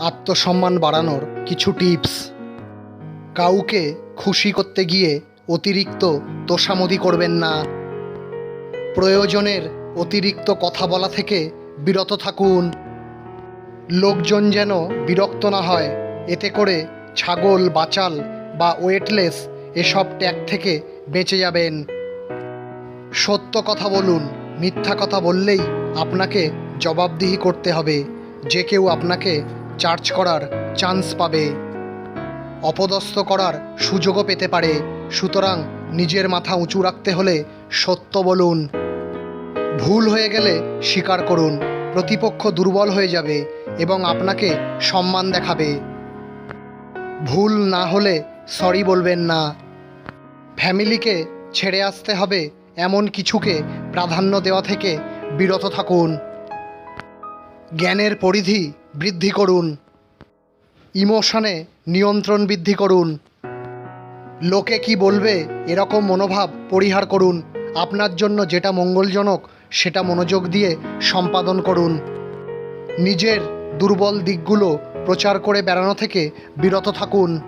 আত্মসম্মান বাড়ানোর কিছু টিপস। কাউকে খুশি করতে গিয়ে অতিরিক্ত তোষামদি করবেন না। প্রয়োজনের অতিরিক্ত কথা বলা থেকে বিরত থাকুন। লোকজন যেন বিরক্ত না হয়, এতে করে ছাগল, বাচাল বা ওয়েটলেস এসব ট্যাগ থেকে বেঁচে যাবেন। সত্য কথা বলুন, মিথ্যা কথা বললেই আপনাকে জবাবদিহি করতে হবে। যে কেউ আপনাকে চার্জ করার চান্স পাবে। অপদস্থ করার সুযোগও পেতে পারে। সুতরাং নিজের মাথা উঁচু রাখতে হলে সত্য বলুন। ভুল হয়ে গেলে স্বীকার করুন। প্রতিপক্ষ দুর্বল হয়ে যাবে এবং আপনাকে সম্মান দেখাবে। ভুল না হলে সরি বলবেন না। ফ্যামিলিকে ছেড়ে আসতে হবে এমন কিছুকে প্রাধান্য দেওয়া থেকে বিরত থাকুন। জ্ঞানের পরিধি বৃদ্ধি করুন। ইমোশনে নিয়ন্ত্রণ বৃদ্ধি করুন। লোকে কি বলবে এরকম মনোভাব পরিহার করুন। আপনার জন্য যেটা মঙ্গলজনক, সেটা মনোযোগ দিয়ে সম্পাদন করুন। নিজের দুর্বল দিকগুলো প্রচার করে বেড়ানো থেকে বিরত থাকুন।